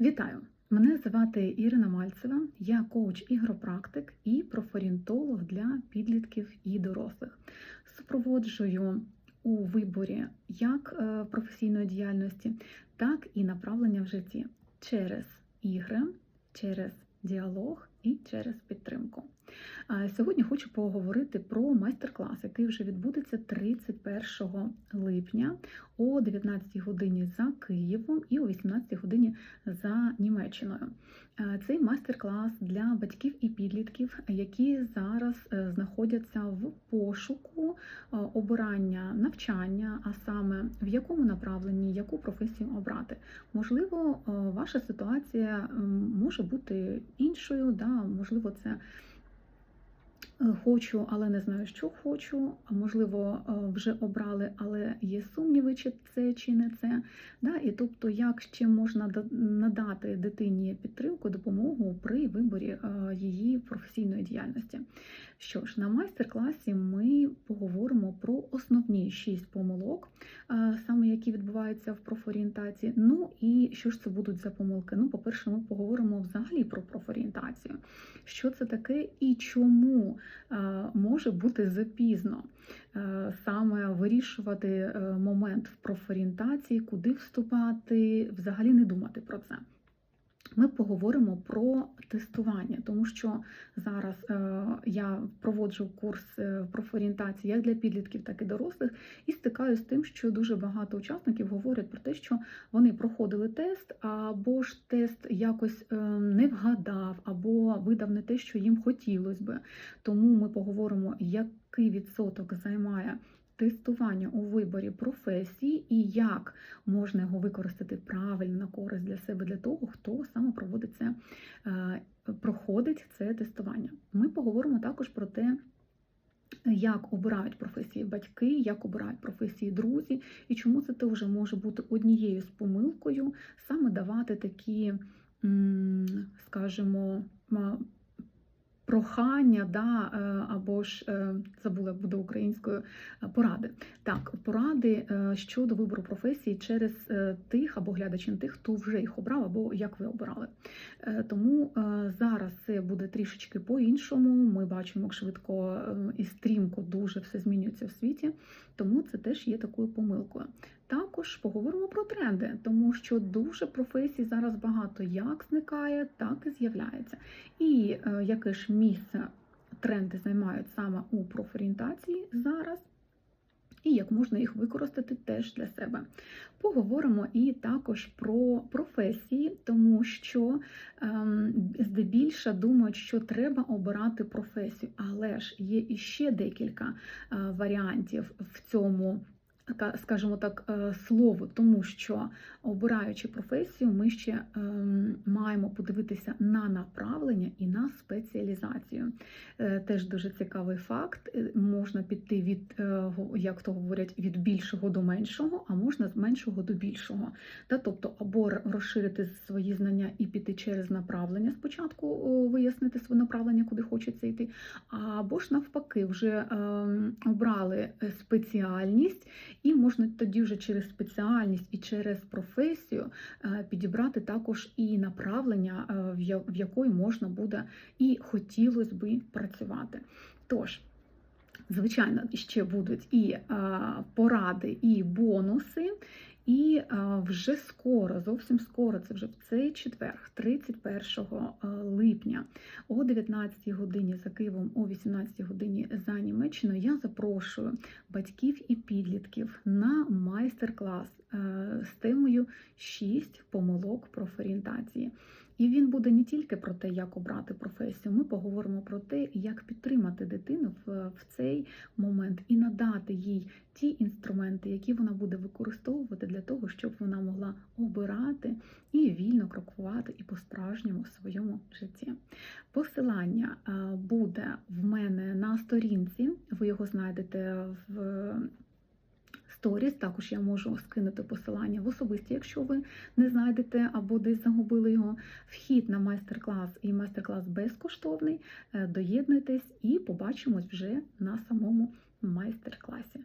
Вітаю! Мене звати Ірина Мальцева, я коуч ігропрактик і профорієнтолог для підлітків і дорослих. Супроводжую у виборі як е, професійної діяльності, так і направлення в житті через ігри, через діалог і через підтримку. Сьогодні хочу поговорити про майстер-клас, який вже відбудеться 31 липня о 19 годині за Києвом і о 18 годині за Німеччиною. Цей майстер-клас для батьків і підлітків, які зараз е, знаходяться в пошуку обирання навчання, а саме в якому направленні, яку професію обрати. Можливо, е, ваша ситуація може бути іншою, да, можливо, це е, хочу, але не знаю, що хочу. Можливо, е, вже обрали, але є сумніви, чи це чи не це. Да? І тобто, як ще можна надати дитині підтримку, допомогу при виборі е, її професійної діяльності. Що ж, на майстер-класі ми поговоримо про основні шість помилок, е, саме які відбуваються в профорієнтації. Ну і що ж це будуть за помилки? Ну, по-перше, ми поговоримо взагалі про профорієнтацію. Що це таке і чому е, може бути запізно е, саме вирішувати е, момент в профорієнтації, куди вступати, взагалі не думати про це. Ми поговоримо про тестування, тому що зараз е, я проводжу курс е, профорієнтації як для підлітків, так і дорослих, і стикаюся з тим, що дуже багато учасників говорять про те, що вони проходили тест, або ж тест якось е, не вгадав, або видав не те, що їм хотілося би. Тому ми поговоримо, який відсоток займає. Тестування у виборі професії і як можна його використати правильно на користь для себе, для того, хто саме проводить це, е, проходить це тестування. Ми поговоримо також про те, як обирають професії батьки, як обирають професії друзі, і чому це теж може бути однією з помилкою саме давати такі, скажімо, прохання, да, е, або ж е, забула буде українською е, поради. Так, поради щодо вибору професії через тих або глядачів тих, хто вже їх обрав, або як ви обирали. Тому зараз це буде трішечки по-іншому. Ми бачимо, як швидко і стрімко дуже все змінюється в світі, тому це теж є такою помилкою. Також поговоримо про тренди, тому що дуже професій зараз багато як зникає, так і з'являється. І е, яке ж місце тренди займають саме у профорієнтації зараз, і як можна їх використати теж для себе. Поговоримо і також про професії, тому що ем, здебільша думають, що треба обирати професію, але ж є іще декілька е, варіантів в цьому. Ка- Скажімо так, е, слово, тому що обираючи професію, ми ще ем, маємо подивитися на направлення і на спеціалізацію. Е, Теж дуже цікавий факт. Е, Можна піти від, як то говорять, від більшого до меншого, а можна з меншого до більшого. Тобто, або розширити свої знання і піти через направлення, спочатку вияснити своє направлення, куди хочеться йти, або ж навпаки, вже ем, обрали спеціальність, і можна тоді вже через спеціальність і через професію е, підібрати також і направлення, е, в якої можна буде і хотілося би працювати. Тож, звичайно, ще будуть і е, поради, і бонуси. І е, вже скоро, зовсім скоро, це вже в цей четвер, 31 е, липня, о 19 годині за Києвом, о 18 годині за Німеччиною, я запрошую батьків і підлітків на майстер-клас е, з темою 6 помилок профорієнтації. І він буде не тільки про те, як обрати професію. Ми поговоримо про те, як підтримати дитину в, цей момент і надати їй ті інструменти, які вона буде використовувати для того, щоб вона могла обирати і вільно крокувати і по-справжньому в своєму житті. Посилання е, буде в мене на сторінці. Ви його знайдете в сторіс. Також я можу скинути посилання в особисті, якщо ви не знайдете або десь загубили його. Вхід на майстер-клас і майстер-клас безкоштовний. Е, Доєднуйтесь і побачимось вже на самому майстер-класі.